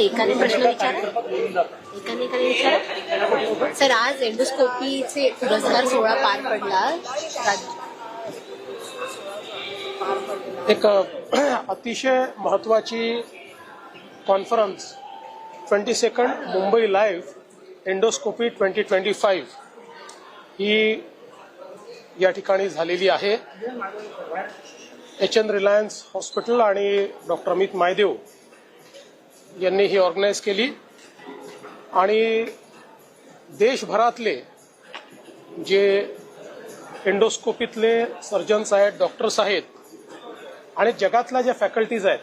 एकाने एकाने प्रश्न विचारा. एकाने एकाने विचारा. सर आज एंडोस्कोपीचे पुरस्कार सोहळा पार पडला. एक अतिशय महत्त्वाची conference twenty second Mumbai live endoscopy twenty twenty five ही या ठिकाणी झालेली आहे. एच एन रिलायन्स हॉस्पिटल आणि डॉक्टर अमित मायदेव यांनी ही ऑर्गनाईज केली. आणि देशभरातले जे एंडोस्कोपीतले सर्जन्स आहेत डॉक्टर्स आहेत आणि जगातल्या ज्या फॅकल्टीज आहेत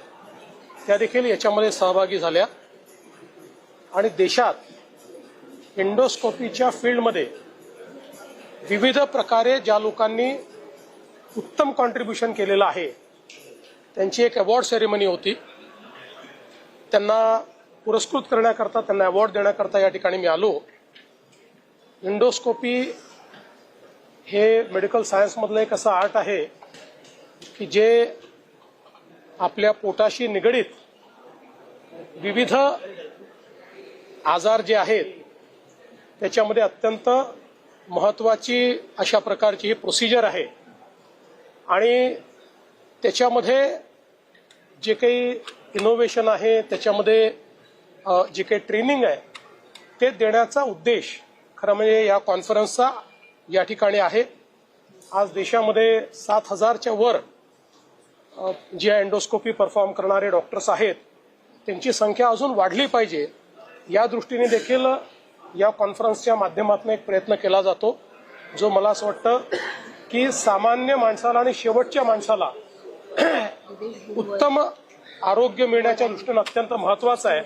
त्या देखील याच्यामध्ये सहभागी झाल्या. आणि देशात एंडोस्कोपीच्या फील्डमध्ये विविध प्रकारे ज्या लोकांनी उत्तम कॉन्ट्रीब्युशन केलेलं आहे त्यांची एक अवॉर्ड सेरेमनी होती. त्यांना पुरस्कृत करण्याकरता त्यांना अवॉर्ड देण्याकरता या ठिकाणी मी आलो. इंडोस्कोपी हे मेडिकल सायन्समधलं एक असं आर्ट आहे की जे आपल्या पोटाशी निगडीत विविध आजार जे आहेत त्याच्यामध्ये अत्यंत महत्वाची अशा प्रकारची ही प्रोसिजर आहे. आणि त्याच्यामध्ये जे काही इनोव्हेशन आहे त्याच्यामध्ये जे काही ट्रेनिंग आहे ते देण्याचा उद्देश खरं म्हणजे या कॉन्फरन्सचा या ठिकाणी आहे. आज देशामध्ये सात हजारच्या वर जे एंडोस्कोपी परफॉर्म करणारे डॉक्टर्स आहेत त्यांची संख्या अजून वाढली पाहिजे. या दृष्टीने देखील या कॉन्फरन्सच्या माध्यमातून एक प्रयत्न केला जातो जो मला असं वाटतं की सामान्य माणसाला आणि शेवटच्या माणसाला उत्तम आरोग्य मिळण्याच्या दृष्टीनं अत्यंत महत्वाचं आहे.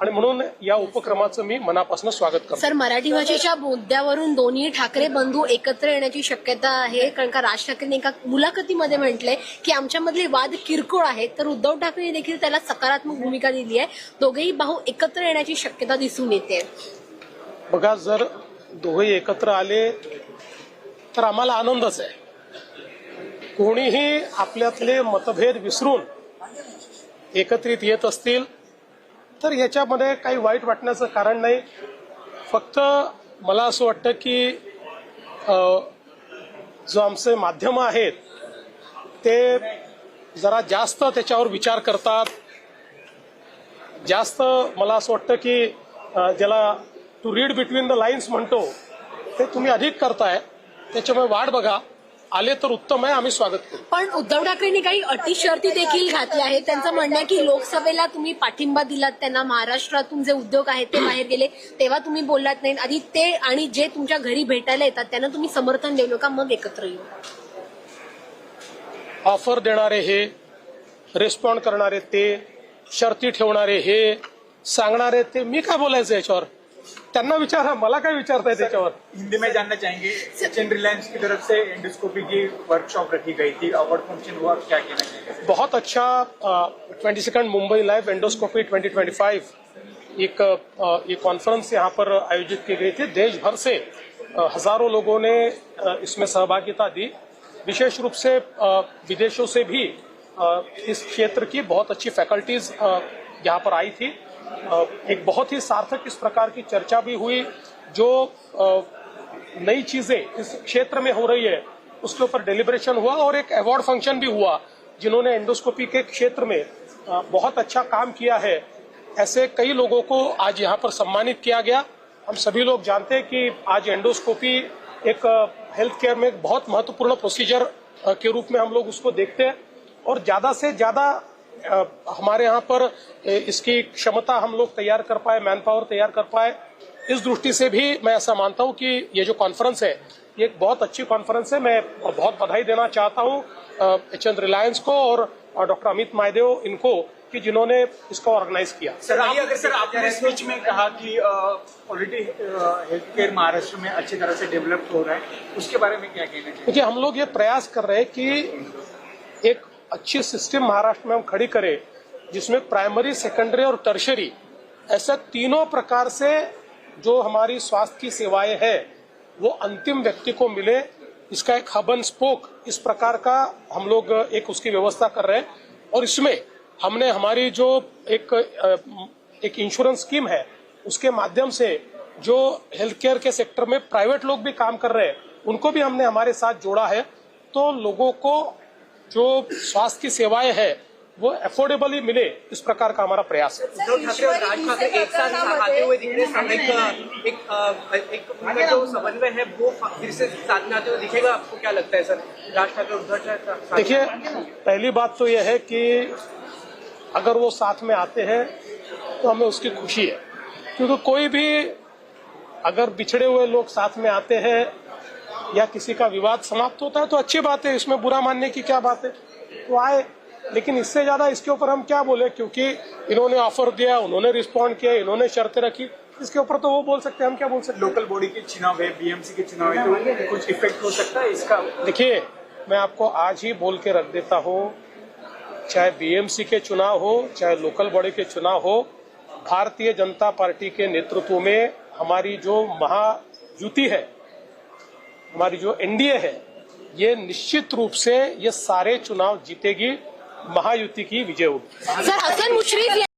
आणि म्हणून या उपक्रमाचं मी मनापासून स्वागत करतो. सर मराठी भाषेच्या मुद्द्यावरून दोन्ही ठाकरे बंधू एकत्र येण्याची शक्यता आहे. कारण का राज ठाकरेंनी एका मुलाखतीमध्ये म्हटलंय की आमच्यामधले वाद किरकोळ आहेत. तर उद्धव ठाकरे देखील त्याला सकारात्मक भूमिका दिली आहे. दोघेही भाऊ एकत्र येण्याची शक्यता दिसून येते. बघा जर दोघे एकत्र आले तर आम्हाला आनंदच आहे. कोणीही आपल्यातले मतभेद विसरून एकत्रित येत असतील तर याच्यामध्ये काही वाईट वाटण्याचं कारण नाही. फक्त मला असं वाटतं की जो आमचे माध्यम आहेत ते जरा जास्त त्याच्यावर विचार करतात. जास्त मला असं वाटतं की ज्याला to read between the lines म्हणतो ते तुम्ही अधिक करताय त्याच्यामुळे वाट बघा. आले तर उत्तम आहे आम्ही स्वागत करू. पण उद्धव ठाकरेंनी काही अटी शर्ती देखील घातल्या आहेत त्यांचं म्हणणं आहे की लोकसभेला तुम्ही पाठिंबा दिलात त्यांना महाराष्ट्रातून जे उद्योग आहेत ते बाहेर गेले तेव्हा तुम्ही बोललात नाही. आधी ते आणि जे तुमच्या घरी भेटायला येतात त्यांना तुम्ही समर्थन देऊ नका मग एकत्र येऊ. ऑफर देणारे हे रिस्पॉन्ड करणारे ते शर्ती ठेवणारे हे सांगणारे ते मी काय बोलायचं याच्यावर? त्यांना विचारा मला काय विचारताय त्याच्यावर? हिंदी में जानना चाहेंगे एच रिलायंस की तरफ़ से एंडोस्कोपी की वर्कशॉप रखी गई थी अवार्ड फ़ंक्शन हुआ क्या कहना बहुत अच्छा twenty second Mumbai live endoscopy 2025 एक ये कॉन्फ्रेंस यहाँ पर आयोजित की गई थी। देश भर से हज़ारों लोगों ने इसमें सहभागिता दी। विशेष रूप से विदेशों से भी इस क्षेत्र की बहुत अच्छी फैकल्टीज यहाँ पर आई थी। एक बहुत ही सार्थक इस प्रकार की चर्चा भी हुई, जो नई चीज़ें इस क्षेत्र में हो रही है, उसके ऊपर डेलिब्रेशन हुआ और एक अवार्ड फ़ंक्शन भी हुआ, जिन्होंने एंडोस्कोपी के क्षेत्र में बहुत अच्छा काम किया है। ऐसे कई लोगों को आज यहाँ पर सम्मानित किया गया। हम सभी लोग जानते हैं कि आज एंडोस्कोपी एक हेल्थ केयर में एक बहुत महत्वपूर्ण प्रोसीजर के रूप में हम लोग उसको देखते हैं। और ज़्यादा से ज़्यादा हमारे यहाँ पर इसकी क्षमता हम लोग तैयार कर पाए मैन पावर तैयार कर पाए। इस दृष्टि से भी मैं ऐसा मानता हूँ कि ये जो कॉन्फ्रेंस है ये एक बहुत अच्छी कॉन्फ्रेंस है। मैं बहुत बधाई देना चाहता हूँ एच एन रिलायंस को और डॉक्टर अमित मायदेव इनको कि जिन्होंने इसको ऑर्गेनाइज किया। सर आप सर आपने स्पीच में कहा कि ऑलरेडी हेल्थ केयर महाराष्ट्र में अच्छी तरह से डेवलप हो रहा है उसके बारे में क्या कहना चाहिए? देखिए हम लोग ये प्रयास कर रहे हैं कि एक अच्छी सिस्टम महाराष्ट्र में हम खड़ी करें, जिसमें प्राइमरी सेकेंडरी और टर्शरी ऐसे तीनों प्रकार से जो हमारी स्वास्थ्य की सेवाएँ हैं, वो अंतिम व्यक्ति को मिले। इसका एक हब एंड स्पोक इस प्रकार का हम लोग एक उसकी व्यवस्था कर रहे हैं। और इसमें हमने हमारी जो एक एक इंश्योरेंस स्कीम है, उसके माध्यम से जो हेल्थ केयर के सेक्टर में प्राइवेट लोग भी काम कर रहे हैं, उनको भी हमने हमारे साथ जोड़ा है। तो लोगों को जो स्वास्थ्य की सेवाएँ है वो अफोर्डेबली मिले इस प्रकार का हमारा प्रयास है। एक साथ आते हुए दिख रहे एक एक एक उनका जो समन्वय है वो फिर से साथ में आते हुए दिखेगा। आपको क्या लगता है सर? राज ठाकरे उद्धव देखिए पहली बात तो यह है कि अगर वो साथ में आते हैं तो हमें उसकी खुशी है। क्योंकि कोई भी अगर बिछड़े हुए लोग साथ में आते हैं या किसी का विवाद समाप्त होता है तो अच्छी बात है इसमें बुरा मानने की क्या बात है? तो आए। लेकिन इससे ज़्यादा इसके ऊपर हम क्या बोले? क्योंकि इन्होंने ऑफ़र दिया उन्होंने रिस्पॉन्ड किया इन्होंने शर्तें रखी। इसके ऊपर तो वो बोल सकते हैं हम क्या बोल सकते हैं? लोकल बॉडी के चुनाव है बीएमसी के चुनाव है तो कुछ इफ़ेक्ट हो सकता है इसका? देखिए मैं आपको आज ही बोल के रख देता हूँ चाहे बीएमसी के चुनाव हो चाहे लोकल बॉडी के चुनाव हो भारतीय जनता पार्टी के नेतृत्व में हमारी जो महायुति है हमारी जो एनडीए है, ये निश्चित रूप से ये सारे चुनाव जीतेगी, महायुति की विजय होगी। सर, हसन मुश्रीफ